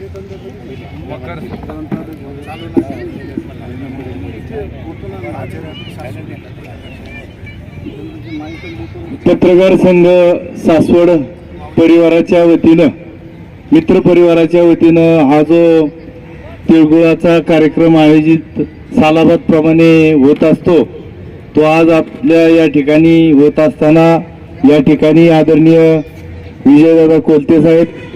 मकर पत्रकार संघ सासवड परिवाराच्या वतीनं मित्र परिवाराच्या वतीनं हा जो तिळगुळाचा कार्यक्रम आयोजित सालाबाद प्रमाणे होत असतो तो आज आपल्या या ठिकाणी होत असताना या ठिकाणी आदरणीय विजयदादा कोलते साहेब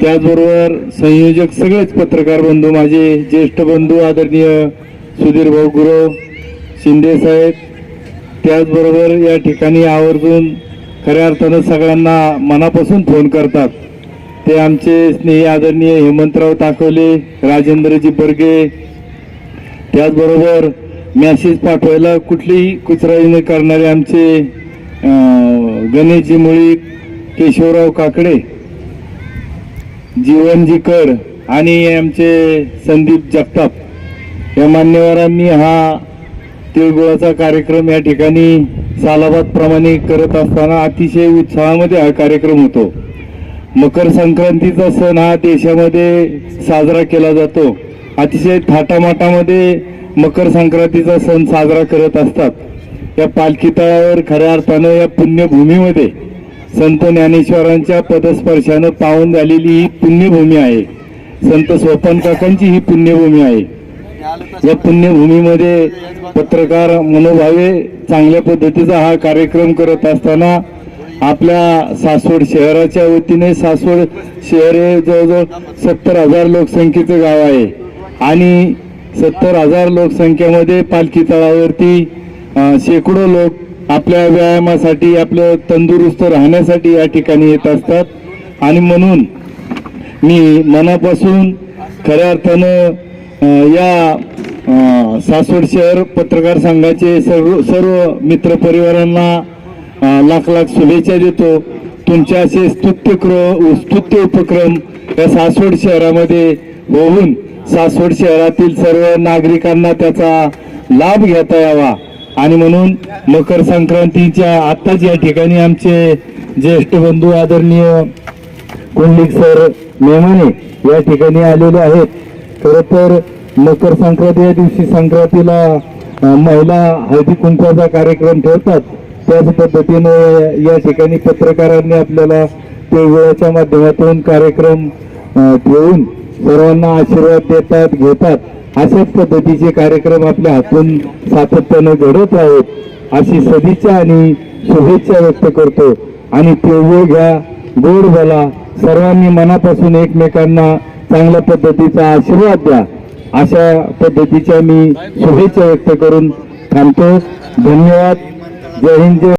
त्याचबरोबर संयोजक सगळेच पत्रकार बंधू माझे ज्येष्ठ बंधू आदरणीय सुधीर भाऊ गुरव शिंदे साहेब त्याचबरोबर या ठिकाणी आवर्जून खऱ्या अर्थानं सगळ्यांना मनापासून फोन करतात. ते आमचे स्नेही आदरणीय हेमंतराव ताकवले राजेंद्रजी बर्गे त्याचबरोबर मॅसेज पाठवायला कुठलीही कुचराई न करणारे आमचे गणेशजी मुळी केशवराव काकडे जीवनजी कर आणि आमचे संदीप जगताप या मान्यवरांनी हा तिळगुळाचा कार्यक्रम या ठिकाणी सालाबादप्रमाणे करत असताना अतिशय उत्साहामध्ये हा कार्यक्रम होतो. मकर संक्रांतीचा सण हा देशामध्ये साजरा केला जातो. अतिशय थाटामाटामध्ये मकर संक्रांतीचा सण साजरा करत असतात. या पालखी तळावर खऱ्या अर्थानं या पुण्यभूमीमध्ये संत ज्ञानेश्वरांच्या पदस्पर्शानं पावन झालेली ही पुण्यभूमी आहे. संत सोपन काकांची ही पुण्यभूमी आहे. या पुण्यभूमीमध्ये पत्रकार मनोभावे चांगल्या पद्धतीचा हा कार्यक्रम करत असताना आपल्या सासवड शहराच्या वतीने सासवड शहर हे जवळजवळ सत्तर हजार लोकसंख्येचं गाव आहे. आणि सत्तर हजार लोकसंख्येमध्ये पालखी तळावरती शेकडो लोक आपल्या व्यायामासाठी आपलं तंदुरुस्त राहण्यासाठी या ठिकाणी येत असतात. आणि म्हणून मी मनापासून खऱ्या अर्थानं या सासवड शहर पत्रकार संघाचे सर्व सर्व मित्र परिवारांना लाख लाख शुभेच्छा देतो. तुमच्या असे स्तुत्य स्तुत्य उपक्रम या सासवड शहरामध्ये होऊन सासवड शहरातील सर्व नागरिकांना त्याचा लाभ घेता यावा. आणि म्हणून मकर संक्रांतीच्या आत्ताच या ठिकाणी आमचे ज्येष्ठ बंधू आदरणीय कुंडलिक सर मेमाने या ठिकाणी आलेले आहेत. खरं तर मकर संक्रांती या दिवशी संक्रांतीला महिला हळदी कुंकवाचा कार्यक्रम ठेवतात. त्याच पद्धतीने या ठिकाणी पत्रकारांनी आपल्याला तिळगुळाच्या माध्यमातून कार्यक्रम ठेवून सर्वांना आशीर्वाद देतात घेतात. अशाच पद्धतीचे कार्यक्रम आपल्या हातून सातत्यानं घडत आहेत. अशी सदिच्छा आणि शुभेच्छा व्यक्त करतो. आणि तेवढे घ्या गोड बोला. सर्वांनी मनापासून एकमेकांना चांगल्या पद्धतीचा आशीर्वाद द्या. अशा पद्धतीच्या मी शुभेच्छा व्यक्त करून थांबतो. धन्यवाद. जय हिंद जय